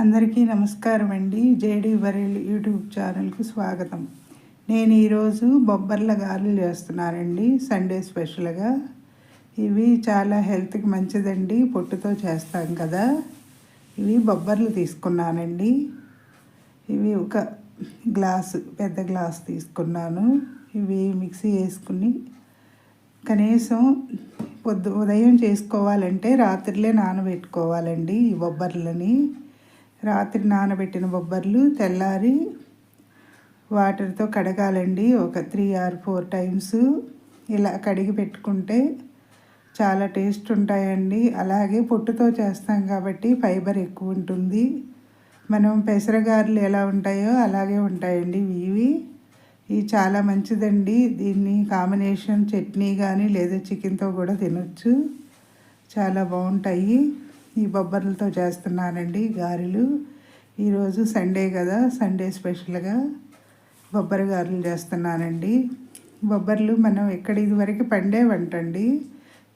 అందరికీ నమస్కారం అండి. జేడి బరేల్ యూట్యూబ్ ఛానల్కు స్వాగతం. నేను ఈరోజు బొబ్బర్ల గారెలు చేస్తున్నానండి. సండే స్పెషల్గా. ఇవి చాలా హెల్త్కి మంచిదండి. పొట్టుతో చేస్తాం కదా. ఇవి బొబ్బర్లు తీసుకున్నానండి. ఇవి ఒక గ్లాసు పెద్ద గ్లాస్ తీసుకున్నాను. ఇవి మిక్సీ వేసుకుని కనీసం పొద్దు ఉదయం చేసుకోవాలంటే రాత్రిలే నానబెట్టుకోవాలండి ఈ బొబ్బర్లని. రాత్రి నానబెట్టిన బొబ్బర్లు తెల్లారి వాటర్తో కడగాలండి. ఒక త్రీ ఆర్ ఫోర్ టైమ్స్ ఇలా కడిగి పెట్టుకుంటే చాలా టేస్ట్ ఉంటాయండి. అలాగే పొట్టుతో చేస్తాం కాబట్టి ఫైబర్ ఎక్కువ ఉంటుంది. మనం పెసరగారులు ఎలా ఉంటాయో అలాగే ఉంటాయండి ఇవి. ఇవి చాలా మంచిదండి. దీన్ని కాంబినేషన్ చట్నీ కానీ లేదా చికెన్తో కూడా తినొచ్చు. చాలా బాగుంటాయి. ఈ బొబ్బర్లతో చేస్తున్నానండి గారెలు. ఈరోజు సండే కదా సండే స్పెషల్గా బొబ్బరి గారెలు చేస్తున్నానండి. బొబ్బర్లు మనం ఎక్కడ ఇదివరకు పండేవంటండి.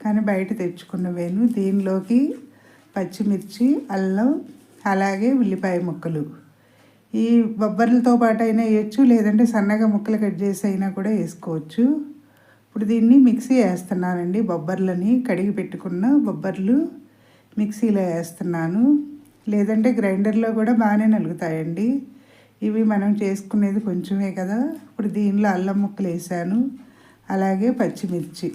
కానీ బయట తెచ్చుకున్నవేను. దీనిలోకి పచ్చిమిర్చి అల్లం అలాగే ఉల్లిపాయ ముక్కలు. ఈ బొబ్బర్లతో పాటు అయినా వేయచ్చు లేదంటే సన్నగా ముక్కలు కట్ చేసి అయినా కూడా వేసుకోవచ్చు. ఇప్పుడు దీన్ని మిక్సీ వేస్తున్నానండి బొబ్బర్లని. కడిగి పెట్టుకున్న బొబ్బర్లు మిక్సీలో వేస్తున్నాను. లేదంటే గ్రైండర్లో కూడా బాగానే నలుగుతాయండి. ఇవి మనం చేసుకునేది కొంచెమే కదా. ఇప్పుడు దీనిలో అల్లం ముక్కలు వేసాను. అలాగే పచ్చిమిర్చి.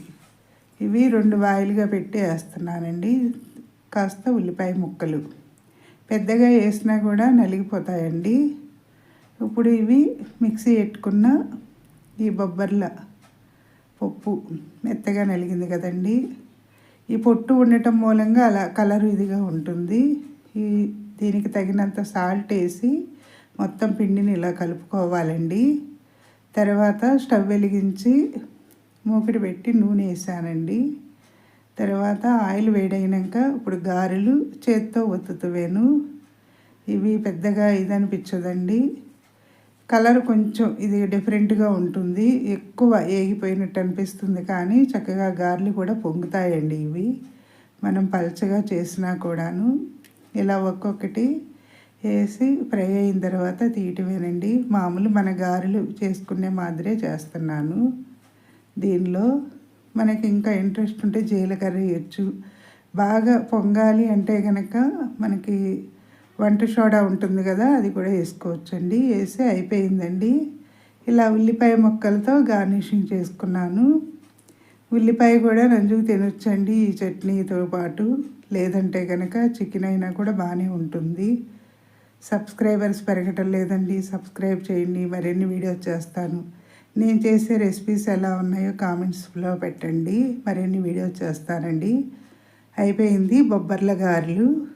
ఇవి రెండు వాయిలుగా పెట్టి వేస్తున్నానండి. కాస్త ఉల్లిపాయ ముక్కలు. పెద్దగా వేసినా కూడా నలిగిపోతాయండి. ఇప్పుడు ఇవి మిక్సీ పెట్టుకున్న ఈ బొబ్బర్ల పప్పు మెత్తగా నలిగింది కదండీ. ఈ పొట్టు ఉండటం మూలంగా అలా కలర్ ఇదిగా ఉంటుంది. ఈ దీనికి తగినంత సాల్ట్ వేసి మొత్తం పిండిని ఇలా కలుపుకోవాలండి. తర్వాత స్టవ్ వెలిగించి మూకిడి పెట్టి నూనె వేసానండి. తర్వాత ఆయిల్ వేడైనాక ఇప్పుడు గారెలు చేత్తో ఒత్తుతువేను ఇవి పెద్దగా ఇది అనిపించదండి కలర్ కొంచెం ఇది డిఫరెంట్గా ఉంటుంది. ఎక్కువ ఏగిపోయినట్టు అనిపిస్తుంది కానీ చక్కగా గార్లు కూడా పొంగుతాయండి ఇవి. మనం పలచగా చేసినా కూడాను. ఇలా ఒక్కొక్కటి వేసి ఫ్రై అయిన తర్వాత తీయటమేనండి. మామూలు మన గారెలు చేసుకునే మాదిరే చేస్తున్నాను. దీనిలో మనకి ఇంకా ఇంట్రెస్ట్ ఉంటే జీలకర్ర వేయచ్చు బాగా పొంగాలి అంటే కనుక మనకి వంట సోడా ఉంటుంది కదా అది కూడా వేసుకోవచ్చండి. వేసి అయిపోయిందండి. ఇలా ఉల్లిపాయ ముక్కలతో గార్నిషింగ్ చేసుకున్నాను. ఉల్లిపాయ కూడా నంజుకు తినొచ్చండి ఈ చట్నీతో పాటు. లేదంటే కనుక చికెన్ అయినా కూడా బాగానే ఉంటుంది. సబ్స్క్రైబర్స్ పెరగటం లేదండి. సబ్స్క్రైబ్ చేయండి. మరిన్ని వీడియోస్ చేస్తాను. నేను చేసే రెసిపీస్ ఎలా ఉన్నాయో కామెంట్స్లో పెట్టండి. మరిన్ని వీడియోస్ చేస్తానండి. అయిపోయింది బొబ్బర్ల గారెలు.